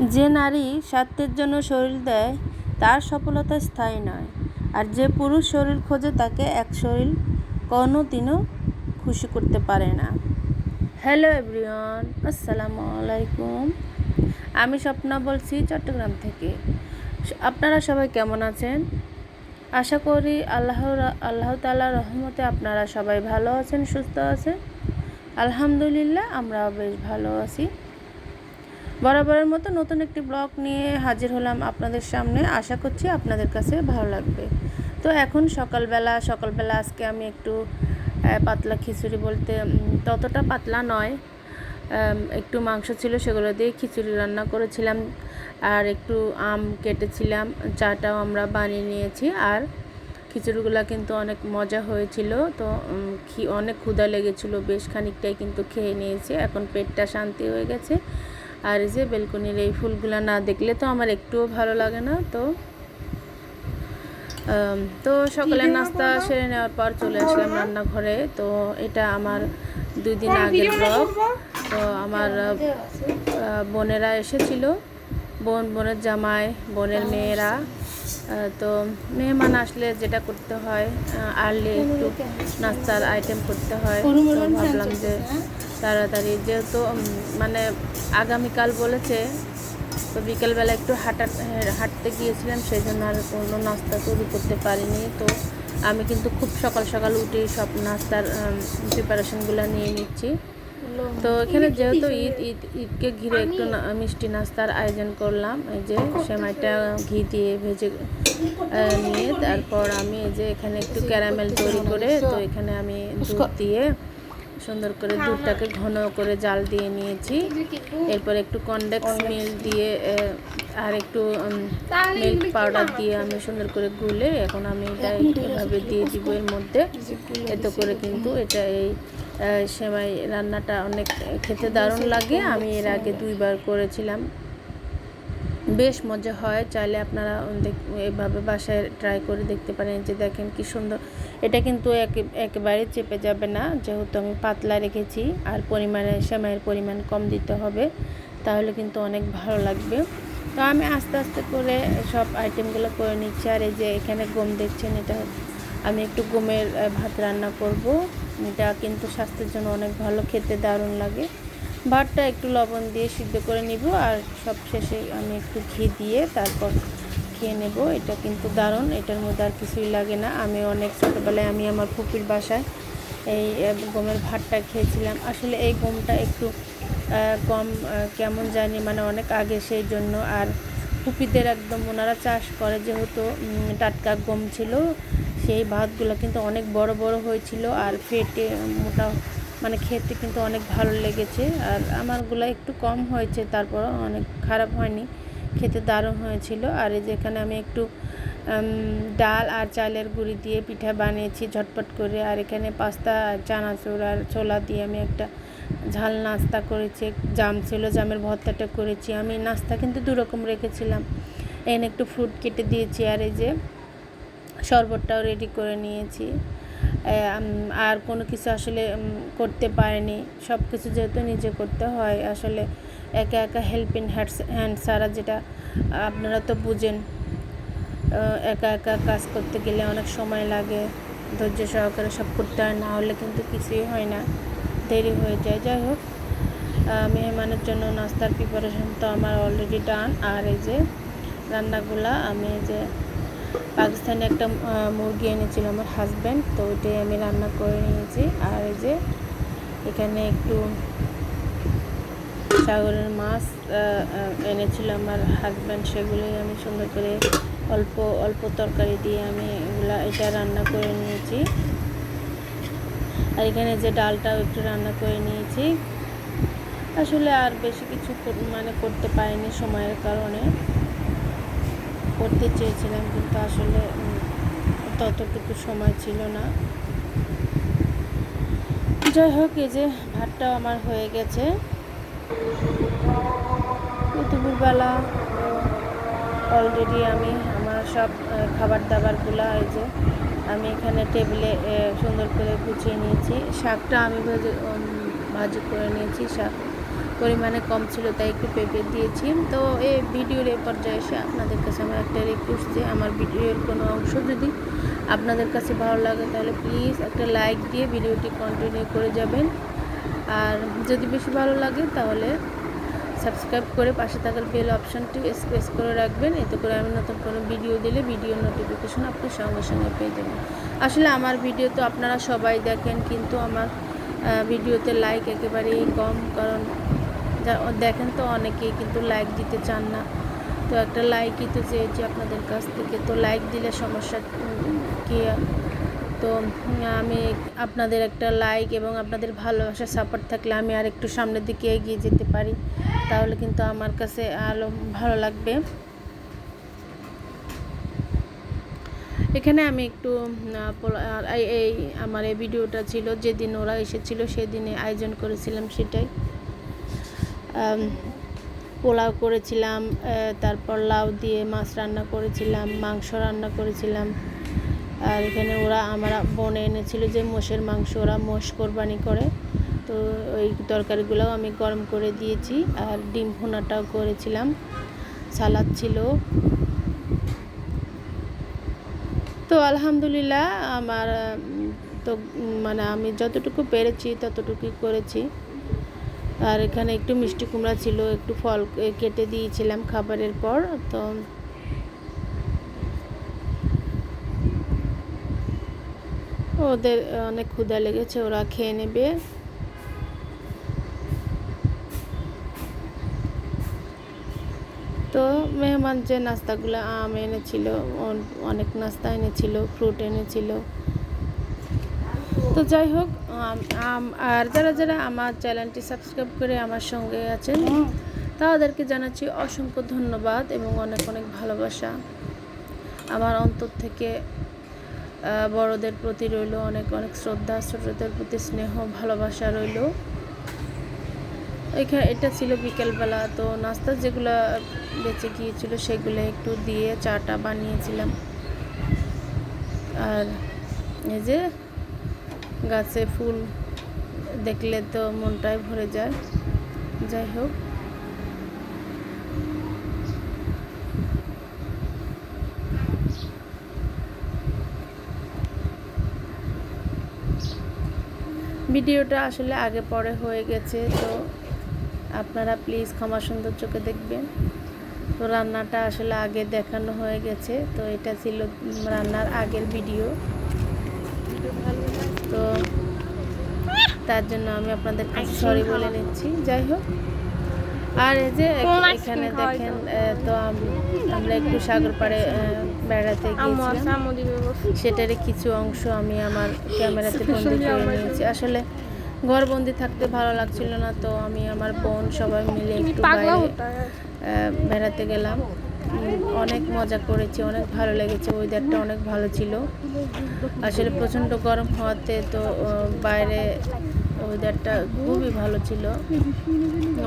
যে নারী স্বার্থের জন্য শরীর দেয়, তার সফলতা স্থায়ী নয়। আর যে পুরুষ শরীর খোঁজে, তাকে এক শরীর কোনো দিনও খুশি করতে পারে না। হ্যালো এভরিওয়ান, আসসালামু আলাইকুম। আমি স্বপ্না বলছি চট্টগ্রাম থেকে। আপনারা সবাই কেমন আছেন? আশা করি আল্লাহ আল্লাহ তালার রহমতে আপনারা সবাই ভালো আছেন, সুস্থ আছেন। আলহামদুলিল্লাহ, আমরাও বেশ ভালো আছি। বরাবরের মতো নতুন একটি ব্লগ নিয়ে হাজির হলাম আপনাদের সামনে। আশা করছি আপনাদের কাছে ভালো লাগবে। তো এখন সকালবেলা সকালবেলা আজকে আমি একটু পাতলা খিচুড়ি বলতে ততটা পাতলা নয়। একটু মাংস ছিল সেগুলো দিয়ে খিচুড়ি রান্না করেছিলাম আর একটু আম কেটেছিলাম। চাটাও আমরা বানিয়ে নিয়েছি আর খিচুড়িগুলো কিন্তু অনেক মজা হয়েছিল। তো অনেক ক্ষুধা লেগেছিলো, বেশ খানিকটাই কিন্তু খেয়ে নিয়েছি। এখন পেটটা শান্তি হয়ে গেছে। আর এই যে বেলকনির এই ফুলগুলো না দেখলে তো আমার একটুও ভালো লাগে না তো তো সকালের নাস্তা সেরে নেওয়ার পর চলে আসলাম রান্নাঘরে তো এটা আমার দুই দিন আগের ব্লগ। তো আমার বোনেরা এসেছিল বোন বোনের জামাই বোনের মেয়েরা। তো মেহমান আসলে যেটা করতে হয় আর্লি একটু নাস্তার আইটেম করতে হয়। ভাবলাম যে তাড়াতাড়ি যেহেতু মানে আগামীকাল বলেছে, তো বিকেলবেলা একটু হাঁটা, হাঁটতে গিয়েছিলাম সেই জন্য আর কোনো নাস্তা তৈরি করতে পারিনি। তো আমি কিন্তু খুব সকাল সকাল উঠে সব নাস্তার প্রিপারেশনগুলো নিয়ে নিচ্ছি। তো এখানে যেহেতু ঈদ ঈদ, ঈদকে ঘিরে একটু মিষ্টি নাস্তার আয়োজন করলাম। এই যে সেমাইটা ঘি দিয়ে ভেজে নিয়ে তারপর আমি এই যে এখানে একটু ক্যারামেল তৈরি করে, তো এখানে আমি দুধ দিয়ে সুন্দর করে দুধটাকে ঘন করে জাল দিয়ে নিয়েছি। এরপর একটু কনডেক্স মিল দিয়ে আর একটু মিল্ক পাউডার দিয়ে আমি সুন্দর করে গুলে এখন আমি এটা এভাবে দিয়ে দিব এর মধ্যে। এতে করে কিন্তু এটা এই সেমাই রান্নাটা অনেক খেতে দারুণ লাগে। আমি এর আগে দুইবার করেছিলাম। বেশ মজা হয়। চাইলে আপনারা এভাবে বাসায় ট্রাই করে দেখতে পারেন যে দেখেন কি সুন্দর। এটা কিন্তু একেবারে চেপে যাবে না। যেহেতু আমি পাতলা রেখেছি আর পরিমাণে সেমাইয়ের পরিমাণ কম দিতে হবে তাহলে কিন্তু অনেক ভালো লাগবে। তো আমি আস্তে আস্তে করে সব আইটেমগুলো করে নিচ্ছি। আর এই যে এখানে গম দেখছেন, এটা আমি একটু গমের ভাত রান্না করব। এটা কিন্তু স্বাস্থ্যের জন্য অনেক ভালো, খেতে দারুণ লাগে। ভাতটা একটু লবণ দিয়ে সিদ্ধ করে নিব আর সব শেষে আমি একটু ঘি দিয়ে তারপর খেয়ে নেব। এটা কিন্তু দারুণ, এটার মধ্যে আর কিছুই লাগে না। আমি অনেক ছোটোবেলায় আমি আমার ফুপির বাসায় এই গমের ভাতটা খেয়েছিলাম। আসলে এই গমটা একটু কম কেমন জানি মানে অনেক আগে সেই জন্য। আর ফুপিদের একদম ওনারা চাষ করে যেহেতু টাটকা গম ছিল, সেই ভাতগুলো কিন্তু অনেক বড় বড় হয়েছিল আর ফেটে, মোটা মানে খেতে কিন্তু অনেক ভালো লেগেছে। আর আমারগুলো একটু কম হয়েছে তারপরও অনেক খারাপ হয়নি, খেতে দারুণ হয়েছিল। আর যেখানে আমি একটু ডাল আর চালের গুঁড়ি দিয়ে পিঠা বানিয়েছি ঝটপট করে। আর এখানে পাস্তা, চানাচুর আর ছোলা দিয়ে আমি একটা ঝাল নাস্তা করেছি, জাম ছিল, জামের ভর্তাটা করেছি। আমি নাস্তা কিন্তু দুরকম রেখেছিলাম। এনে একটু ফ্রুট কেটে দিয়েছি আর এই যে শরবতটাও রেডি করে নিয়েছি। আর কোনো কিছু আসলে করতে পারেনি। সব কিছু যেহেতু নিজে করতে হয়, আসলে একা একা হেল্পিং হ্যান্ডস হ্যান্ড সারা যেটা আপনারা তো বুঝেন একা একা কাজ করতে গেলে অনেক সময় লাগে, ধৈর্য সহকারে সব করতে হয়, না হলে কিন্তু কিছুই হয় না। দেরি হয়ে যায়, যাই হোক। মেহমানের জন্য নাস্তার প্রিপারেশন তো আমার অলরেডি ডান আর এই যে রান্নাগুলা, আমি যে পাকিস্তানে একটা মুরগি এনেছিল আমার হাজব্যান্ড তো ওইটাই আমি রান্না করে নিয়েছি। আর এই যে এখানে একটু সাগরের মাছ এনেছিল আমার হাজব্যান্ড সেগুলোই আমি সুন্দর করে অল্প অল্প তরকারি দিয়ে আমি এগুলা, এটা রান্না করে নিয়েছি। আর এখানে যে ডালটাও একটু রান্না করে নিয়েছি। আসলে আর বেশি কিছু মানে করতে পারিনি সময়ের কারণে। করতে চেয়েছিলাম কিন্তু আসলে ততটুকু সময় ছিল না। যাই হোক, এই যে ভাতটাও আমার হয়ে গেছে। দুপুরবেলা অলরেডি আমি আমার সব খাবার দাবারগুলো এই যে আমি এখানে টেবিলে সুন্দর করে গুছিয়ে নিয়েছি। শাকটা আমি ভাজি ভাজি করে নিয়েছি। শাক পরিমাণে কম ছিল, তাই একটু পেঁপে দিয়েছি। তো এই ভিডিওর এই পর্যায়ে এসে আপনাদের কাছে আমার একটা রিকোয়েস্ট যে, আমার ভিডিওর কোনো অংশ যদি আপনাদের কাছে ভালো লাগে, তাহলে প্লিজ একটা লাইক দিয়ে ভিডিওটি কন্টিনিউ করে যাবেন। আর যদি বেশি ভালো লাগে, তাহলে সাবস্ক্রাইব করে পাশে থাকার বেল অপশানটি স্পেস করে রাখবেন। এতে করে আমি নতুন কোনো ভিডিও দিলে ভিডিও নোটিফিকেশন আপনি সঙ্গে সঙ্গে পেয়ে যাবেন। আসলে আমার ভিডিও তো আপনারা সবাই দেখেন, কিন্তু আমার ভিডিওতে লাইক একেবারেই কম, কারণ দেখেন তো অনেকেই কিন্তু লাইক দিতে চান না। তো একটা লাইকই তো চেয়েছি আপনাদের কাছ থেকে। তো লাইক দিলে সমস্যা কি? তো আমি আপনাদের একটা লাইক এবং আপনাদের ভালোবাসা সাপোর্ট থাকলে আমি আর একটু সামনের দিকে এগিয়ে যেতে পারি। তাহলে কিন্তু আমার কাছে আরও ভালো লাগবে। এখানে আমি একটু এই আমার এই ভিডিওটা ছিল, যেদিন ওরা এসেছিল সেদিনে আয়োজন করেছিলাম সেটাই। পোলাও করেছিলাম তারপর লাউ দিয়ে মাছ রান্না করেছিলাম, মাংস রান্না করেছিলাম। আর এখানে ওরা আমরা বনে এনেছিল যে মোষের মাংস, ওরা মোষ কোরবানি করে। তো ওই তরকারিগুলোও আমি গরম করে দিয়েছি আর ডিম ভুনাটাও করেছিলাম। সালাদ ছিল। তো আলহামদুলিল্লাহ আমার, তো মানে আমি যতটুকু পেরেছি ততটুকুই করেছি। আর এখানে একটু মিষ্টি কুমড়া ছিল, একটু ফল কেটে দিয়েছিলাম খাবারের পর। তো ওদের অনেক ক্ষুধা লেগেছে ওরা খেয়ে নেবে। তো মেহমান যে নাস্তাগুলো আম এনেছিল অনেক নাস্তা এনেছিল ফ্রুট এনেছিল। তো যাই হোক আম- আর যারা যারা আমার চ্যানেলটি সাবস্ক্রাইব করে আমার সঙ্গে আছেন তাদেরকে জানাচ্ছি অসংখ্য ধন্যবাদ এবং অনেক অনেক ভালোবাসা। আমার অন্তর থেকে বড়দের প্রতি রইল অনেক অনেক শ্রদ্ধা, ছোটদের প্রতি স্নেহ, ভালোবাসা রইল। এখানে এটা ছিল বিকেলবেলা, তো নাস্তা যেগুলো বেঁচে গিয়েছিল সেগুলো একটু দিয়ে চাটা বানিয়েছিলাম। আর এই যে গাছে ফুল দেখলে তো মনটাই ভরে যায়। যাই হোক। ভিডিওটা আসলে আগে পরে হয়ে গেছে তো আপনারা প্লিজ ক্ষমা সুন্দর চোখে দেখবেন। তো রান্নাটা আসলে আগে দেখানো হয়ে গেছে তো এটা ছিল রান্নার আগের ভিডিও। তো তার জন্য আমি আপনাদের কাছে সরি বলে নিচ্ছি যাই হোক। আর এই যে এখানে দেখেন তো আমরা একটু সাগর পাড়ে বেড়াতে আছে গিয়েছিলাম। সেটারই কিছু অংশ আমি আমার ক্যামেরাতে বন্দি করে নিয়েছি। আসলে ঘরবন্দি থাকতে ভালো লাগছিল না তো আমি আমার বোন সবাই মিলে একটু বাইরে বেড়াতে গেলাম। অনেক মজা করেছি অনেক ভালো লেগেছে ওয়েদারটা অনেক ভালো ছিল। আসলে প্রচণ্ড গরম হওয়াতে তো বাইরে ওয়েদারটা খুবই ভালো ছিল।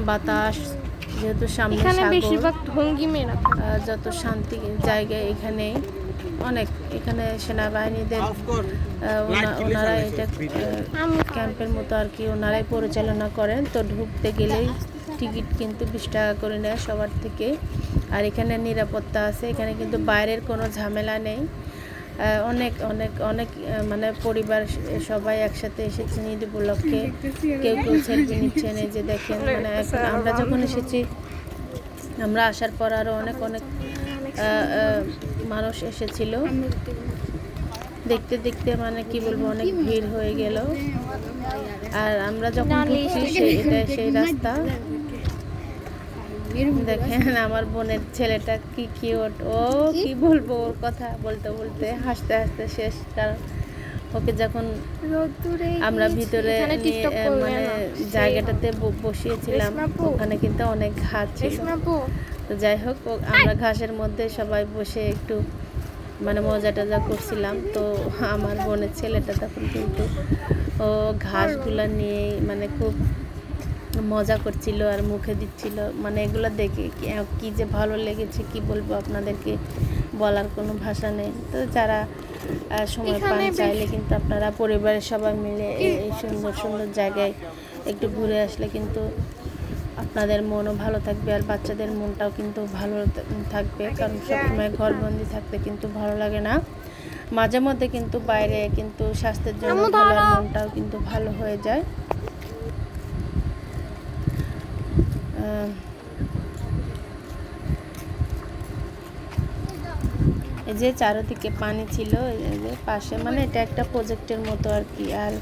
বাতাস যেহেতু সামনে এখানে বেশিরভাগ ঢঙ্গি মেয়েরা যত শান্তি জায়গা এখানে অনেক এখানে সেনাবাহিনীদের ওনারা এটা ক্যাম্পের মতো আর কি ওনারাই পরিচালনা করেন। তো ঢুকতে গেলেই টিকিট কিন্তু বিশ টাকা করে নেয় সবার থেকে। আর এখানে নিরাপত্তা আছে এখানে কিন্তু বাইরের কোনো ঝামেলা নেই। অনেক অনেক অনেক মানে পরিবার সবাই একসাথে এসেছে ঈদ উপলক্ষে কেউ কেউ সেলফি নিচ্ছেন এই যে দেখেন মানে আমরা যখন এসেছি, আমরা আসার পর আরও অনেক অনেক মানুষ এসেছিল। দেখতে দেখতে মানে কি বলব, অনেক ভিড় হয়ে গেল। আর আমরা যখন সেই এটা সেই রাস্তা। দেখেন আমার বোনের ছেলেটা কি কিউট ও কি? বলব ওর কথা বলতে বলতে হাসতে হাসতে শেষ। কারণ ওকে যখন আমরা ভিতরে মানে জায়গাটাতে বসিয়েছিলাম। ওখানে কিন্তু অনেক ঘাস ছিল। তো যাই হোক আমরা ঘাসের মধ্যে সবাই বসে একটু মানে মজা টজা করছিলাম। তো আমার বোনের ছেলেটা তখন কিন্তু ও ঘাসগুলা নিয়ে মানে খুব মজা করছিল আর মুখে দিচ্ছিল। মানে এগুলো দেখে কি- যে ভালো লেগেছে কি বলব আপনাদেরকে বলার কোনো ভাষা নেই। তো যারা সময় পান চাইলে কিন্তু আপনারা পরিবারের সবাই মিলে এই এই সুন্দর সুন্দর জায়গায় একটু ঘুরে আসলে কিন্তু আপনাদের মনও ভালো থাকবে আর বাচ্চাদের মনটাও কিন্তু ভালো থাকবে। কারণ সবসময় ঘরবন্দি থাকতে কিন্তু ভালো লাগে না। মাঝে মধ্যে কিন্তু বাইরে কিন্তু স্বাস্থ্যের জন্য ভালো মনটাও কিন্তু ভালো হয়ে যায়। এই যে চারদিকে পানি ছিল এই যে পাশে মানে এটা একটা প্রজেক্টের মতো আর কি। আর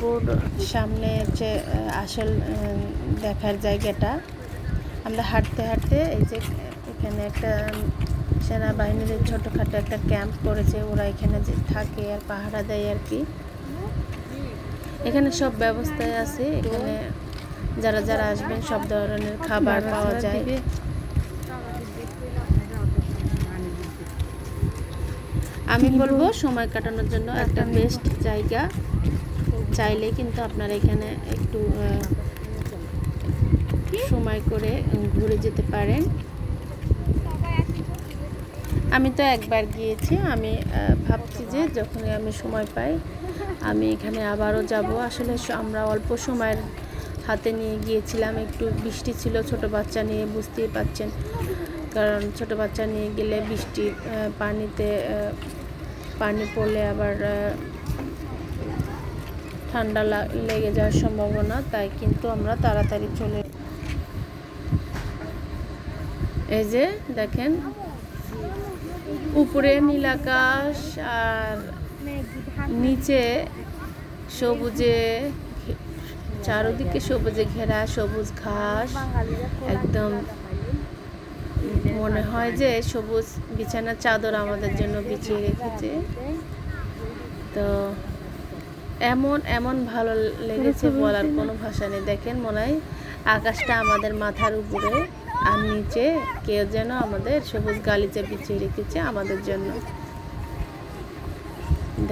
রোড সামনে আহ, আসল দেখার জায়গাটা। আমরা হাঁটতে হাঁটতে এই যে এখানে একটা সেনাবাহিনীর ছোটোখাটো একটা ক্যাম্প করেছে। ওরা এখানে যে থাকে আর পাহারা দেয় আর কি। এখানে সব ব্যবস্থায় আছে। এখানে যারা যারা আসবেন, সব ধরনের খাবার পাওয়া যায়। আমি বলব, সময় কাটানোর জন্য একটা বেস্ট জায়গা। চাইলে কিন্তু আপনারা এখানে একটু সময় করে ঘুরে যেতে পারেন। আমি তো একবার গিয়েছি, আমি ভাবছি যে যখনই আমি সময় পাই, আমি এখানে আবারও যাব। আসলে আমরা অল্প সময়ের হাতে নিয়ে গিয়েছিলাম। একটু বৃষ্টি ছিল ছোট বাচ্চা নিয়ে বুঝতেই পাচ্ছেন কারণ ছোট বাচ্চা নিয়ে গেলে বৃষ্টির আহ, পানিতে পানি পড়লে আবার ঠান্ডা লেগে যাওয়ার সম্ভাবনা। তাই কিন্তু আমরা তাড়াতাড়ি চলে এই যে দেখেন উপরে নীল আকাশ আর নিচে সবুজে চারদিকে সবুজে ঘেরা, সবুজ ঘাস। একদম মনে হয় যে সবুজ বিছানার চাদর আমাদের জন্য বিছিয়ে রেখেছে। তো এমন এমন ভালো লেগেছে বলার কোনো ভাষা নেই। দেখেন মনে হয় আকাশটা আমাদের মাথার উপরে আর নিচে কেউ যেন আমাদের সবুজ গালিচা বিছিয়ে রেখেছে আমাদের জন্য।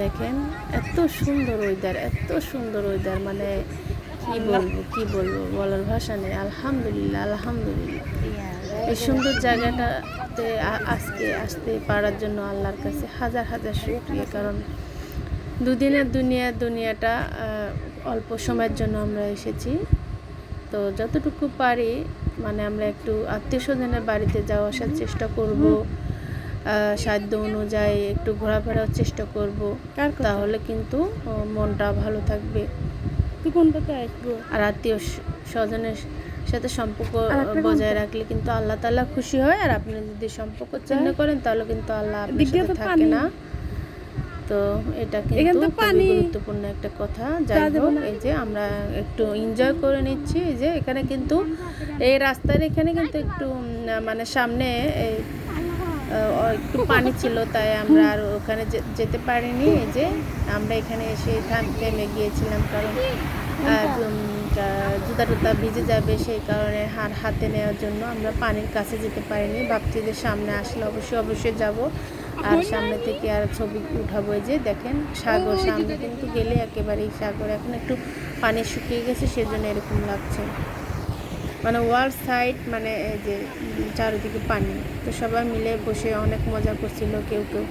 দেখেন, এত সুন্দর ওয়েদার এত সুন্দর ওয়েদার মানে কি বলব কি বলব বলার ভাষা নেই। আলহামদুলিল্লাহ আলহামদুলিল্লাহ। এই সুন্দর জায়গাটাতে আজকে আসতে পারার জন্য আল্লাহর কাছে হাজার হাজার শুক্রিয়া। কারণ দুদিনের দুনিয়া দুনিয়াটা অল্প সময়ের জন্য আমরা এসেছি। তো যতটুকু পারি মানে আমরা একটু আত্মীয় স্বজনের বাড়িতে যাওয়া আসার চেষ্টা করব। সাধ্য অনুযায়ী একটু ঘোরাফেরার চেষ্টা করব। তাহলে কিন্তু মনটা ভালো থাকবে। কোনটাতে আসব? আর আত্মীয় স্বজনের সাথে সম্পর্ক বজায় রাখলে কিন্তু আল্লাহ তাআলা খুশি হয় আর আপনি যদি সম্পর্ক চিহ্ন করেন তাহলে কিন্তু আল্লাহ আপনার সাথে থাকে না। তো এটা কিন্তু খুবই গুরুত্বপূর্ণ একটা কথা। যাই হোক এই যে আমরা একটু এনজয় করে নিচ্ছি যে এখানে কিন্তু এই রাস্তার এখানে কিন্তু একটু মানে সামনে এই একটু পানি ছিল, তাই আমরা আর ওখানে যেতে পারিনি। যে আমরা এখানে এসে থাম- গিয়েছিলাম, কারণ জুতা টুতা ভিজে যাবে সেই কারণে হার হাতে নেওয়ার জন্য আমরা পানির কাছে যেতে পারিনি। ভাবছি যে সামনে আসলে অবশ্যই অবশ্যই যাব। আর সামনে থেকে আর ছবি উঠাবো যে, দেখেন, সাগর সামনে কিন্তু গেলে একেবারেই সাগর। এখন একটু পানি শুকিয়ে গেছে, সেজন্য এরকম লাগছে। মানে ওয়াল সাইড মানে এই যে চারিদিকে পানি। তো সবাই মিলে বসে অনেক মজা করছিল, কেউ কেউ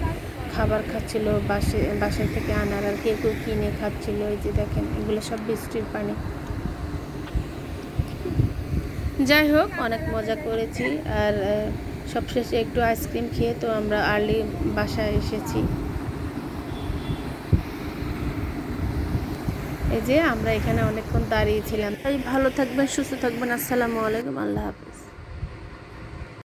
খাবার খাচ্ছিল, বাসে বাসা থেকে আনার আর কেউ কেউ কিনে খাচ্ছিল, এই যে দেখেন, এগুলো সব বৃষ্টির পানি। যাই হোক, অনেক মজা করেছি আর সবশেষে একটু আইসক্রিম খেয়ে তো আমরা আর্লি বাসায় এসেছি। এই যে আমরা এখানে অনেকক্ষণ দাঁড়িয়েছিলাম তাই ভালো থাকবেন, সুস্থ থাকবেন। আসসালামু আলাইকুম, আল্লাহ হাফিজ।